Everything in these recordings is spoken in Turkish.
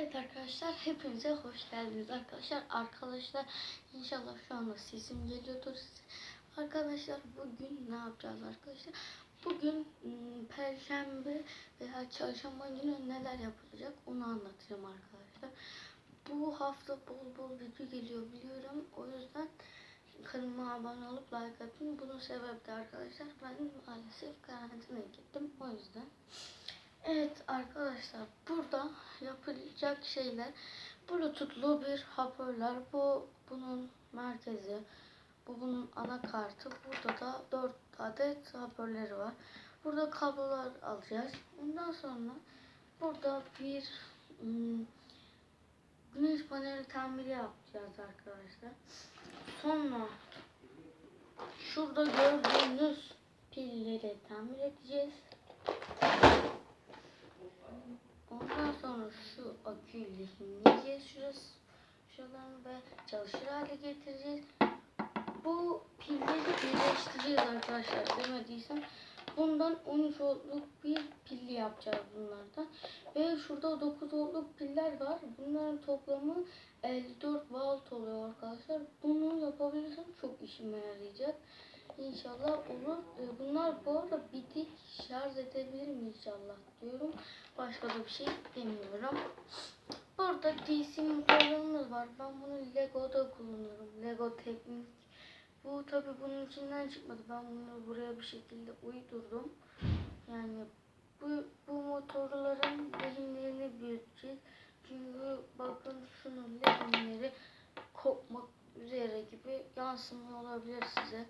Evet arkadaşlar hepinize hoş geldiniz arkadaşlar. Arkadaşlar inşallah şu anda sesim geliyordur. Arkadaşlar bugün ne yapacağız arkadaşlar? Bugün ım, perşembe veya çarşamba günü neler yapılacak onu anlatacağım arkadaşlar. Bu hafta bol bol video geliyor biliyorum. O yüzden kanalıma abone olup like atın. Bunun sebebi de arkadaşlar ben maalesef karantinaya gittim. O yüzden. Evet arkadaşlar burada yapılacak şeyler Bluetooth'lu bir hoparlör. Bu bunun merkezi. Bu bunun anakartı. Burada da 4 adet hoparlörü var. Burada kablolar alacağız. Ondan sonra burada bir ım, güneş paneli tamiri yapacağız arkadaşlar. Sonra şurada gördüğünüz pilleri tamir edeceğiz. Ondan sonra şu aküyü lehimleyeceğiz şurası. Şuradan ve çalışır hale getireceğiz. Bu pilleri birleştireceğiz arkadaşlar demediysem. Bundan 13 voltluk bir pilli yapacağız bunlardan. Ve şurada 9 voltluk piller var. Bunların toplamı 54 volt oluyor arkadaşlar. Bunu yapabilirsem çok işime yarayacak. İnşallah olur. Ee, Bunlar bu arada bitik şarj edebilirim inşallah diyorum. Başka da bir şey demiyorum. Burada DC motorlarımız var. Ben bunu Lego'da kullanıyorum. Lego Teknik. Bu tabi bunun içinden çıkmadı. Ben bunu buraya bir şekilde uydurdum. Yani bu, bu motorların lehimlerini büyüteceğiz. Çünkü bakın şunun lehimleri kopmak üzere gibi yansımıyor olabilir size.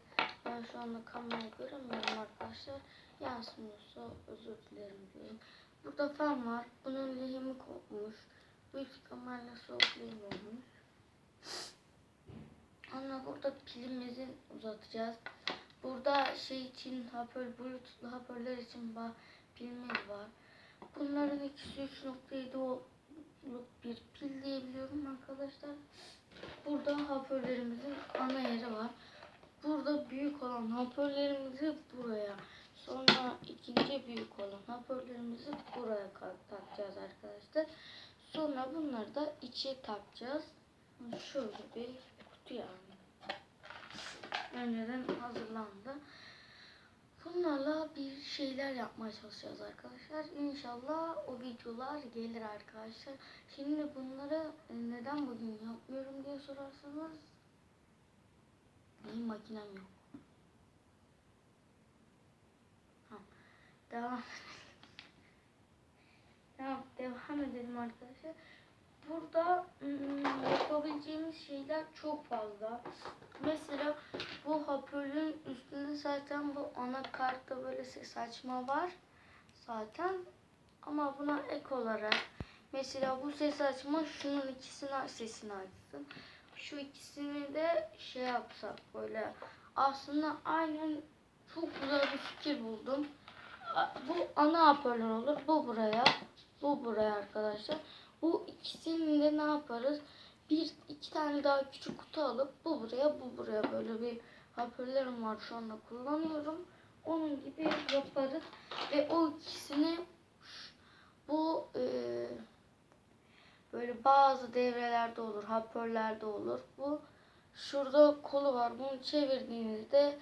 Ben şu anda kamerayı göremiyorum arkadaşlar. Yansımıyorsa özür dilerim diyorum. Burada fan var. Bunun lehimi kopmuş. Büyük ihtimalle soğuk lehim olmuş. Ama burada pilimizi uzatacağız. Burada şey için hoparlör, bluetoothlu hoparlör için pilimiz var. Bunların ikisi 3.7 voltluk bir pil diyebiliyorum arkadaşlar. Burada hoparlörümüzün ana yeri var. Burada büyük olan hoparlörümüzü buraya. Sonra ikinci büyük olan hoparlörümüzü buraya ka- takacağız arkadaşlar. Sonra bunları da içe takacağız. Şöyle bir kutu yani. Önceden hazırlandı. Bunlarla bir şeyler yapmaya çalışacağız arkadaşlar. İnşallah o videolar gelir arkadaşlar. Şimdi bunları e, neden bugün yapmıyorum diye sorarsanız benim makinem yok. Ha, devam Tamam devam edelim arkadaşlar. Burada ım, yapabileceğimiz şeyler çok fazla. Mesela bu hoparlörün üstünde zaten bu anakartta böyle ses açma var zaten. Ama buna ek olarak mesela bu ses açma şunun ikisini sesini açsın. Şu ikisini de şey yapsak böyle aslında aynen çok güzel bir fikir buldum. Bu ana hoparlör olur. Bu buraya. Bu buraya arkadaşlar. Bu ikisini de ne yaparız? Bir iki tane daha küçük kutu alıp bu buraya bu buraya böyle bir hoparlörüm var şu anda kullanıyorum. Onun gibi yaparız. Ve o ikisini bu e, böyle bazı devrelerde olur, hoparlörlerde olur. Bu şurada kolu var. Bunu çevirdiğinizde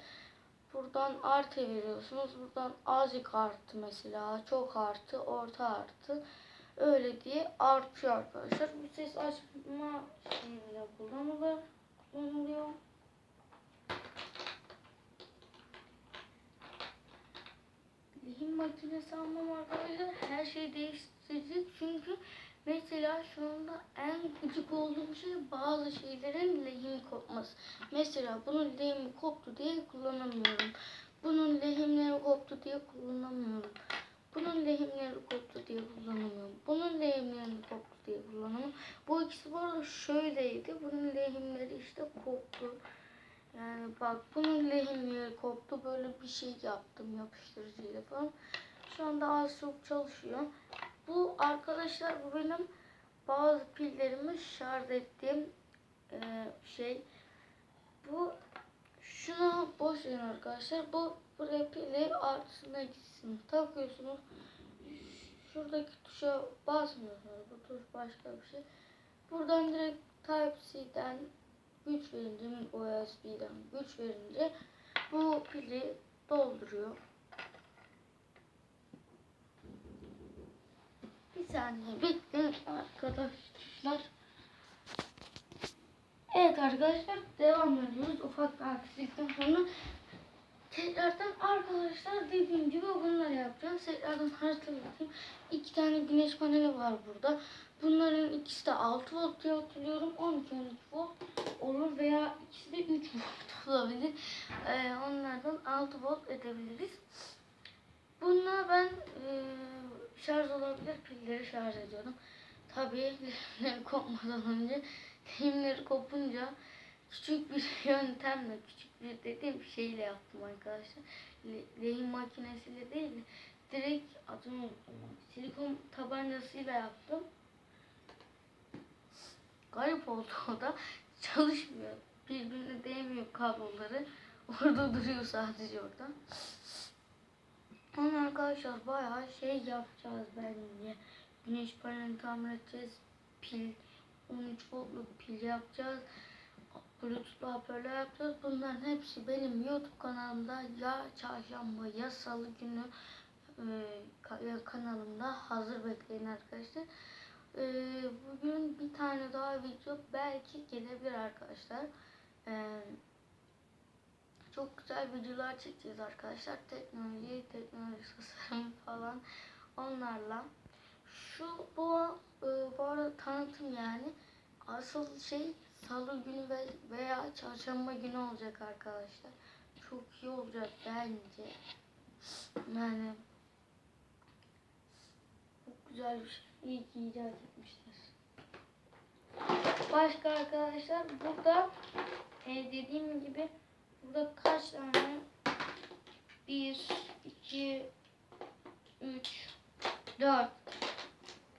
buradan artı veriyorsunuz. Buradan azıcık artı mesela, çok artı, orta artı. Öyle diye artıyor arkadaşlar. Bu ses açma şeyinde kullanılır. Kullanılıyor. Lehim makinesi almam arkadaşlar her şeyi değiştirecek çünkü mesela şu anda en gıcık olduğum şey bazı şeylerin lehimi kopması. Mesela bunun lehimi koptu diye kullanamıyorum. Bunun lehimleri koptu diye kullanamıyorum. Bunun lehimleri koptu diye kullanamıyorum. Bunun lehimlerini koptu diye kullanamıyorum. Bu ikisi bu arada şöyleydi. Bunun lehimleri işte koptu. Yani bak bunun lehimleri koptu. Böyle bir şey yaptım yapıştırıcıyla falan. Şu anda az çok çalışıyor. Bu arkadaşlar bu benim bazı pillerimi şarj ettiğim e, şey. Bu şunu boş verin arkadaşlar. Bu buraya pili artısına gitsin. Takıyorsunuz. şuradaki tuşa basmıyorsunuz. Bu tuş başka bir şey. Buradan direkt Type-C'den güç verince, USB'den güç verince bu pili dolduruyor. Bir saniye bekleyin arkadaşlar. Evet arkadaşlar devam ediyoruz. Ufak bir aksilikten sonra tekrardan arkadaşlar dediğim gibi bunları yapacağız. Tekrardan hatırlatayım. İki tane güneş paneli var burada. Bunların ikisi de 6 volt diye hatırlıyorum. 12 12 volt olur veya ikisi de 3 volt olabilir. Ee, onlardan 6 volt edebiliriz. Bununla ben şarj olabilir pilleri şarj ediyordum. Tabii lehimleri kopmadan önce lehimleri kopunca küçük bir yöntemle, küçük bir dediğim şeyle yaptım arkadaşlar. Le- Lehim makinesiyle değil de direkt adını unuttum. Silikon tabancasıyla yaptım. Garip oldu o da. Çalışmıyor. Birbirine değmiyor kabloları. Orada duruyor sadece orada. Ama arkadaşlar bayağı şey yapacağız bence. Güneş paneli tamir edeceğiz. Pil 13 voltluk pil yapacağız. Bluetooth hoparlör yapacağız. Bunların hepsi benim YouTube kanalımda ya çarşamba ya salı günü e, kanalımda hazır bekleyin arkadaşlar. E, bugün bir tane daha video belki gelebilir arkadaşlar. E, çok güzel videolar çekeceğiz arkadaşlar. Teknoloji, teknoloji tasarım falan onlarla. Şu bu e, bu arada tanıtım yani. Asıl şey salı günü ve veya çarşamba günü olacak arkadaşlar. Çok iyi olacak bence. Yani çok güzel bir şey. İyi ki icat etmişler. Başka arkadaşlar burada e, dediğim gibi burada kaç tane 1 2 3 4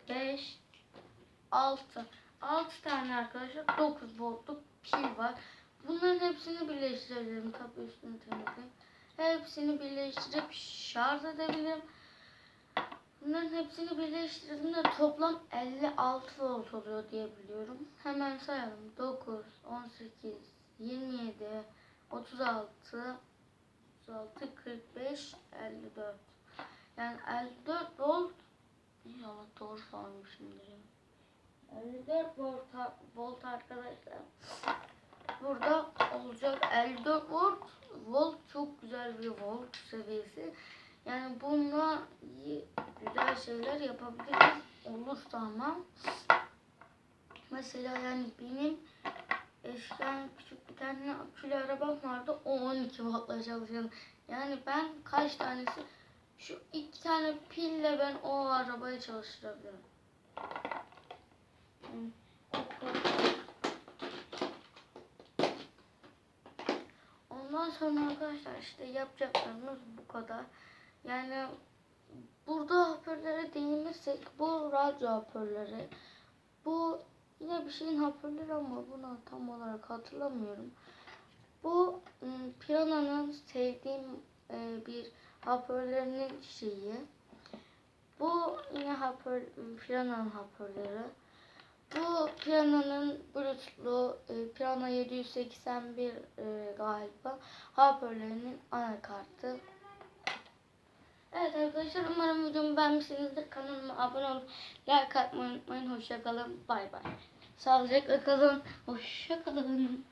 5 6 6 tane arkadaşlar 9 voltluk pil var. Bunların hepsini birleştirebilirim. Tabii üstünü temizleyeyim. Hepsini birleştirip şarj edebilirim. Bunların hepsini birleştirdiğimde toplam 56 volt oluyor diye biliyorum. Hemen sayalım. 9, 18, 27, 36, 36, 45, 54. Yani 54 volt İnşallah doğru saymışımdır ya. 54 volt, volt arkadaşlar. Burada olacak 54 volt. Volt çok güzel bir volt seviyesi. Yani bununla güzel şeyler yapabiliriz. Olursa ama. Mesela yani benim eskiden küçük bir tane akülü arabam vardı. O 12 voltla çalışıyordu. Yani ben kaç tanesi şu iki tane pille ben o arabayı çalıştırabilirim. Kadar. Ondan sonra arkadaşlar işte yapacaklarımız bu kadar. Yani burada hoparlöre değinirsek bu radyo hoparlörü. Bu yine bir şeyin hoparlörü ama bunu tam olarak hatırlamıyorum. Bu ım, Piranha'nın sevdiğim e, bir hoparlörünün şeyi. Bu yine hoparlör, Piranha'nın hoparlörü. Bu Piranha'nın Bluetooth'lu e, Pirana 781 e, galiba hoparlörünün anakartı. Evet arkadaşlar umarım videomu beğenmişsinizdir. Kanalıma abone olup like atmayı unutmayın. Hoşça kalın. Bay bay. Sağlıcakla kalın. Hoşça kalın.